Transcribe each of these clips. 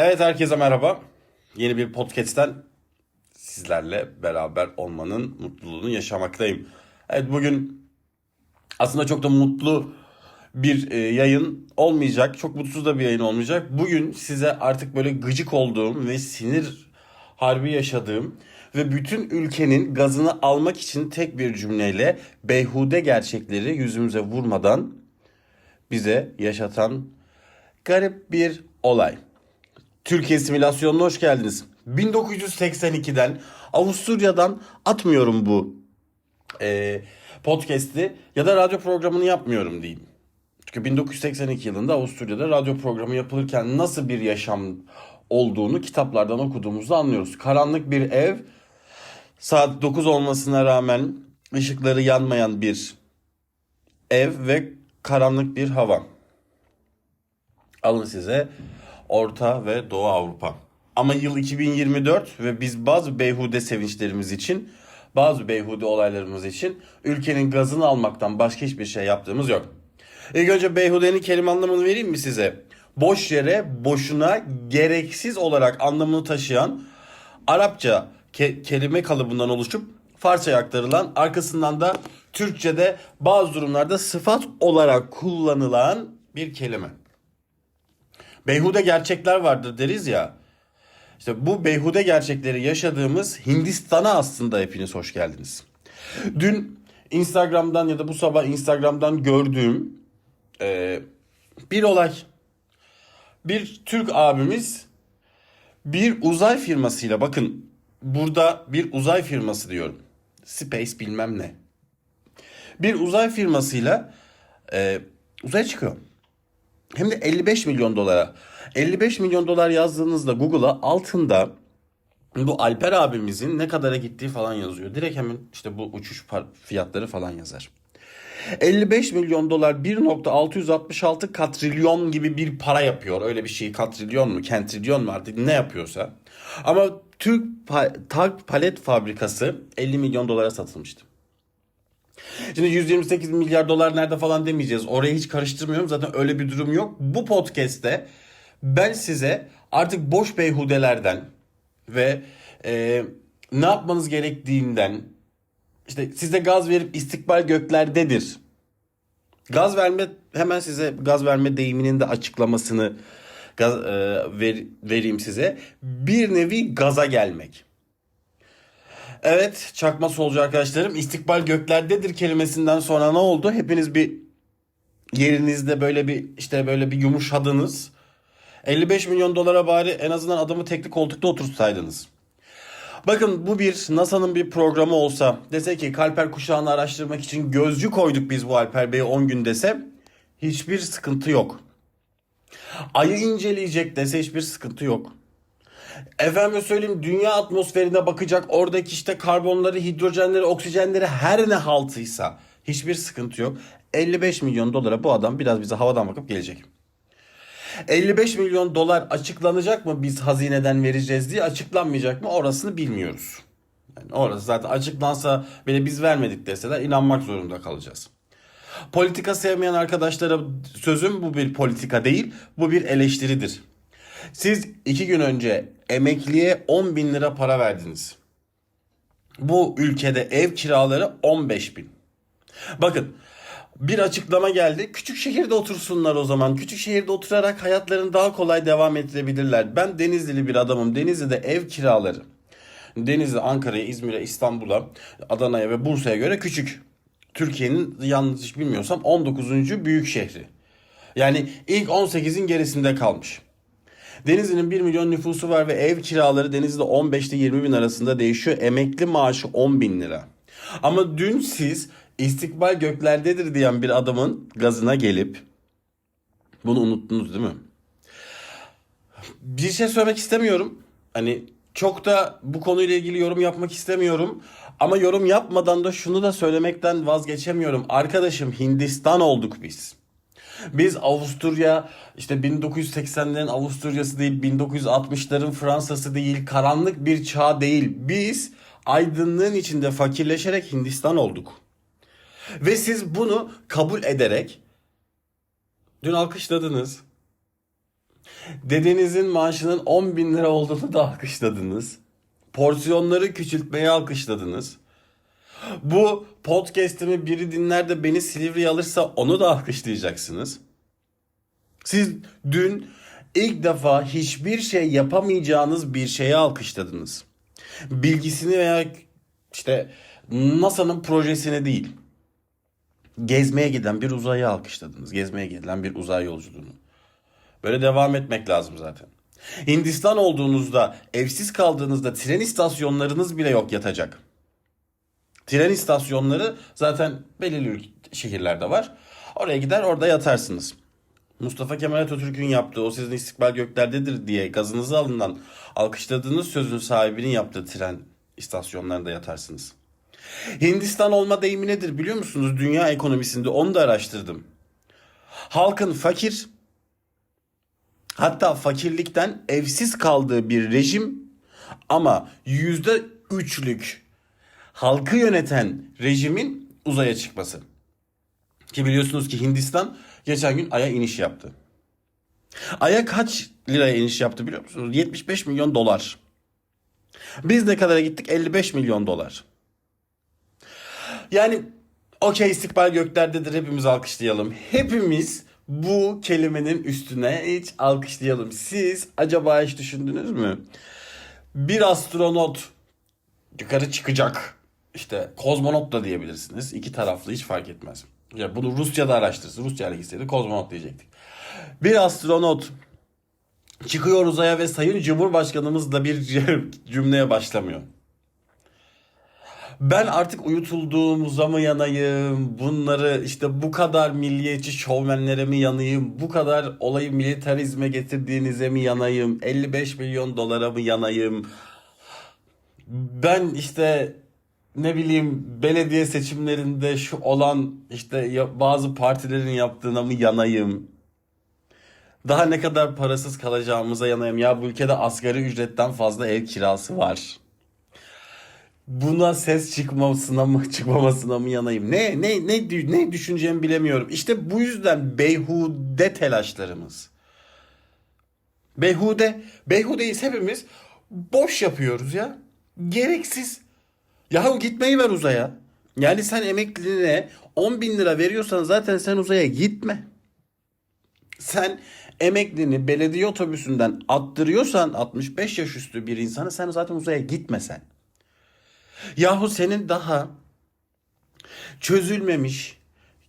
Evet herkese merhaba. Yeni bir podcast'ten sizlerle beraber olmanın mutluluğunu yaşamaktayım. Evet bugün aslında çok da mutlu bir e, yayın olmayacak. Çok mutsuz da bir yayın olmayacak. Bugün size artık böyle gıcık olduğum ve sinir harbi yaşadığım ve bütün ülkenin gazını almak için tek bir cümleyle beyhude gerçekleri yüzümüze vurmadan bize yaşatan garip bir olay. Türkiye simülasyonuna hoş geldiniz. 1982'den Avusturya'dan atmıyorum bu e, podcast'i ya da radyo programını yapmıyorum diyeyim. Çünkü 1982 yılında Avusturya'da radyo programı yapılırken nasıl bir yaşam olduğunu kitaplardan okuduğumuzda anlıyoruz. Karanlık bir ev, saat 9 olmasına rağmen ışıkları yanmayan bir ev ve karanlık bir hava. Alın size Orta ve Doğu Avrupa. Ama yıl 2024 ve biz bazı beyhude sevinçlerimiz için, bazı beyhude olaylarımız için ülkenin gazını almaktan başka hiçbir şey yaptığımız yok. İlk önce beyhudenin kelime anlamını vereyim mi size? Boş yere, boşuna, gereksiz olarak anlamını taşıyan Arapça ke- kelime kalıbından oluşup Farsça'ya aktarılan, arkasından da Türkçe'de bazı durumlarda sıfat olarak kullanılan bir kelime. Beyhude gerçekler vardır deriz ya. İşte bu beyhude gerçekleri yaşadığımız Hindistan'a aslında hepiniz hoş geldiniz. Dün Instagram'dan ya da bu sabah Instagram'dan gördüğüm e, bir olay. Bir Türk abimiz bir uzay firmasıyla bakın burada bir uzay firması diyorum. Space bilmem ne. Bir uzay firmasıyla e, uzaya çıkıyor. Hem de 55 milyon dolara. 55 milyon dolar yazdığınızda Google'a altında bu Alper abimizin ne kadara gittiği falan yazıyor. Direkt hemen işte bu uçuş fiyatları falan yazar. 55 milyon dolar 1.666 katrilyon gibi bir para yapıyor. Öyle bir şey katrilyon mu kentrilyon mu artık ne yapıyorsa. Ama Türk pa- Tark palet fabrikası 50 milyon dolara satılmıştı. Şimdi 128 milyar dolar nerede falan demeyeceğiz. Orayı hiç karıştırmıyorum. Zaten öyle bir durum yok. Bu podcast'te ben size artık boş beyhudelerden ve e, ne yapmanız gerektiğinden işte size gaz verip istikbal göklerdedir. Gaz verme hemen size gaz verme deyiminin de açıklamasını gaz, e, ver, vereyim size. Bir nevi gaza gelmek. Evet çakma solcu arkadaşlarım istikbal göklerdedir kelimesinden sonra ne oldu? Hepiniz bir yerinizde böyle bir işte böyle bir yumuşadınız. 55 milyon dolara bari en azından adamı tekli koltukta oturtsaydınız. Bakın bu bir NASA'nın bir programı olsa dese ki Kalper kuşağını araştırmak için gözcü koyduk biz bu Alper Bey'e 10 gün dese hiçbir sıkıntı yok. Ayı inceleyecek dese hiçbir sıkıntı yok. Efendim söyleyeyim dünya atmosferine bakacak oradaki işte karbonları, hidrojenleri, oksijenleri her ne haltıysa hiçbir sıkıntı yok. 55 milyon dolara bu adam biraz bize havadan bakıp gelecek. 55 milyon dolar açıklanacak mı biz hazineden vereceğiz diye açıklanmayacak mı orasını bilmiyoruz. Yani orası zaten açıklansa bile biz vermedik deseler inanmak zorunda kalacağız. Politika sevmeyen arkadaşlara sözüm bu bir politika değil bu bir eleştiridir. Siz iki gün önce emekliye 10 bin lira para verdiniz. Bu ülkede ev kiraları 15 bin. Bakın bir açıklama geldi. Küçük şehirde otursunlar o zaman. Küçük şehirde oturarak hayatlarını daha kolay devam ettirebilirler. Ben Denizlili bir adamım. Denizli'de ev kiraları. Denizli, Ankara'ya, İzmir'e, İstanbul'a, Adana'ya ve Bursa'ya göre küçük. Türkiye'nin yanlış bilmiyorsam 19. büyük şehri. Yani ilk 18'in gerisinde kalmış. Denizli'nin 1 milyon nüfusu var ve ev kiraları Denizli'de 15 ile 20 bin arasında değişiyor. Emekli maaşı 10 bin lira. Ama dün siz istikbal göklerdedir diyen bir adamın gazına gelip bunu unuttunuz değil mi? Bir şey söylemek istemiyorum. Hani çok da bu konuyla ilgili yorum yapmak istemiyorum. Ama yorum yapmadan da şunu da söylemekten vazgeçemiyorum. Arkadaşım Hindistan olduk biz. Biz Avusturya işte 1980'lerin Avusturya'sı değil, 1960'ların Fransa'sı değil, karanlık bir çağ değil. Biz aydınlığın içinde fakirleşerek Hindistan olduk. Ve siz bunu kabul ederek dün alkışladınız. Dedenizin maaşının 10 bin lira olduğunu da alkışladınız. Porsiyonları küçültmeyi alkışladınız. Bu podcast'imi biri dinler de beni Silivri'ye alırsa onu da alkışlayacaksınız. Siz dün ilk defa hiçbir şey yapamayacağınız bir şeye alkışladınız. Bilgisini veya işte NASA'nın projesini değil. Gezmeye giden bir uzayı alkışladınız. Gezmeye gidilen bir uzay yolculuğunu. Böyle devam etmek lazım zaten. Hindistan olduğunuzda, evsiz kaldığınızda tren istasyonlarınız bile yok yatacak. Tren istasyonları zaten belirli şehirlerde var. Oraya gider orada yatarsınız. Mustafa Kemal Atatürk'ün yaptığı o sizin istikbal göklerdedir diye gazınızı alınan alkışladığınız sözün sahibinin yaptığı tren istasyonlarında yatarsınız. Hindistan olma deyimi nedir biliyor musunuz? Dünya ekonomisinde onu da araştırdım. Halkın fakir hatta fakirlikten evsiz kaldığı bir rejim ama yüzde üçlük halkı yöneten rejimin uzaya çıkması. Ki biliyorsunuz ki Hindistan geçen gün Ay'a iniş yaptı. Ay'a kaç liraya iniş yaptı biliyor musunuz? 75 milyon dolar. Biz ne kadara gittik? 55 milyon dolar. Yani okey istikbal göklerdedir hepimiz alkışlayalım. Hepimiz bu kelimenin üstüne hiç alkışlayalım. Siz acaba hiç düşündünüz mü? Bir astronot yukarı çıkacak. İşte kozmonot da diyebilirsiniz. İki taraflı hiç fark etmez. Ya bunu Rusya'da araştırsın. Rusya ile gitseydi kozmonot diyecektik. Bir astronot çıkıyor uzaya ve Sayın Cumhurbaşkanımız da bir cümleye başlamıyor. Ben artık uyutulduğumuza mı yanayım? Bunları işte bu kadar milliyetçi şovmenlere mi yanayım? Bu kadar olayı militarizme getirdiğinize mi yanayım? 55 milyon dolara mı yanayım? Ben işte ne bileyim belediye seçimlerinde şu olan işte bazı partilerin yaptığına mı yanayım? Daha ne kadar parasız kalacağımıza yanayım. Ya bu ülkede asgari ücretten fazla ev kirası var. Buna ses çıkmasına mı çıkmamasına mı yanayım? Ne ne ne ne düşüneceğimi bilemiyorum. İşte bu yüzden beyhude telaşlarımız. Beyhude, beyhudeyiz hepimiz boş yapıyoruz ya. Gereksiz. Yahu gitmeyi ver uzaya. Yani sen emekliliğine 10 bin lira veriyorsan zaten sen uzaya gitme. Sen emeklini belediye otobüsünden attırıyorsan 65 yaş üstü bir insanı sen zaten uzaya gitmesen. Yahu senin daha çözülmemiş,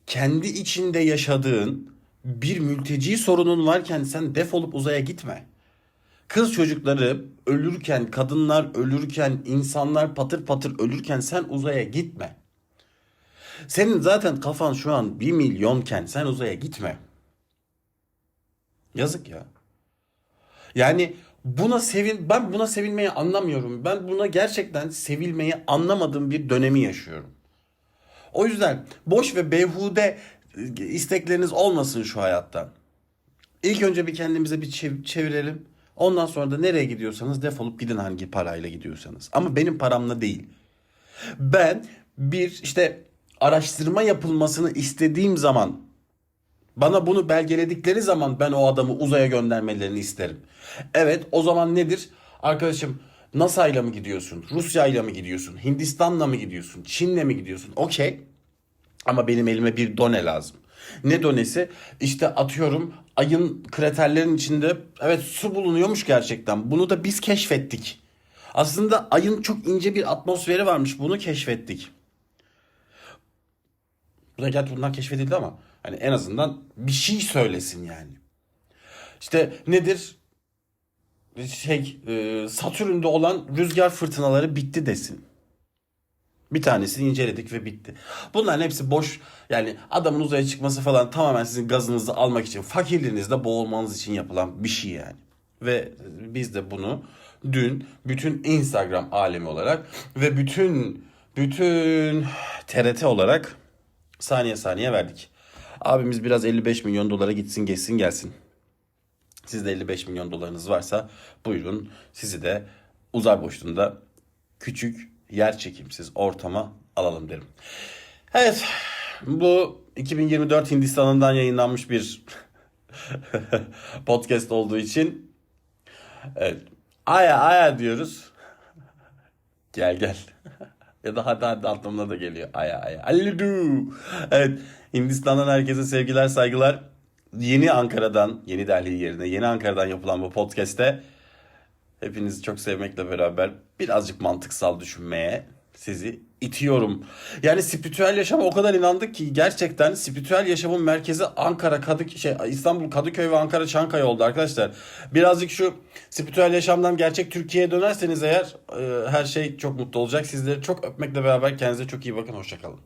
kendi içinde yaşadığın bir mülteci sorunun varken sen defolup uzaya gitme. Kız çocukları ölürken, kadınlar ölürken, insanlar patır patır ölürken sen uzaya gitme. Senin zaten kafan şu an 1 milyonken sen uzaya gitme. Yazık ya. Yani buna sevin ben buna sevilmeyi anlamıyorum. Ben buna gerçekten sevilmeyi anlamadığım bir dönemi yaşıyorum. O yüzden boş ve beyhude istekleriniz olmasın şu hayatta. İlk önce bir kendimize bir çev- çevirelim. Ondan sonra da nereye gidiyorsanız defolup gidin hangi parayla gidiyorsanız. Ama benim paramla değil. Ben bir işte araştırma yapılmasını istediğim zaman bana bunu belgeledikleri zaman ben o adamı uzaya göndermelerini isterim. Evet o zaman nedir? Arkadaşım NASA ile mi gidiyorsun? Rusya ile mi gidiyorsun? Hindistan'la mı gidiyorsun? Çin'le mi gidiyorsun? Okey. Ama benim elime bir done lazım. Ne donesi? İşte atıyorum ayın kraterlerin içinde evet su bulunuyormuş gerçekten. Bunu da biz keşfettik. Aslında ayın çok ince bir atmosferi varmış. Bunu keşfettik. Bu da gerçi bundan keşfedildi ama hani en azından bir şey söylesin yani. İşte nedir? Şey, e, Satürn'de olan rüzgar fırtınaları bitti desin. Bir tanesini inceledik ve bitti. Bunların hepsi boş. Yani adamın uzaya çıkması falan tamamen sizin gazınızı almak için, fakirliğinizde boğulmanız için yapılan bir şey yani. Ve biz de bunu dün bütün Instagram alemi olarak ve bütün bütün TRT olarak saniye saniye verdik. Abimiz biraz 55 milyon dolara gitsin geçsin gelsin. Sizde 55 milyon dolarınız varsa buyurun sizi de uzay boşluğunda küçük yer çekimsiz ortama alalım derim. Evet bu 2024 Hindistan'ından yayınlanmış bir podcast olduğu için evet. Aya aya diyoruz. Gel gel. ya da hadi hadi anlamına da geliyor. Aya aya. Alludu. Evet. Hindistan'dan herkese sevgiler saygılar. Yeni Ankara'dan, Yeni Delhi yerine Yeni Ankara'dan yapılan bu podcast'te hepinizi çok sevmekle beraber birazcık mantıksal düşünmeye sizi itiyorum. Yani spiritüel yaşama o kadar inandık ki gerçekten spiritüel yaşamın merkezi Ankara, Kadıköy, şey, İstanbul, Kadıköy ve Ankara, Çankaya oldu arkadaşlar. Birazcık şu spiritüel yaşamdan gerçek Türkiye'ye dönerseniz eğer e, her şey çok mutlu olacak. Sizleri çok öpmekle beraber kendinize çok iyi bakın. Hoşçakalın.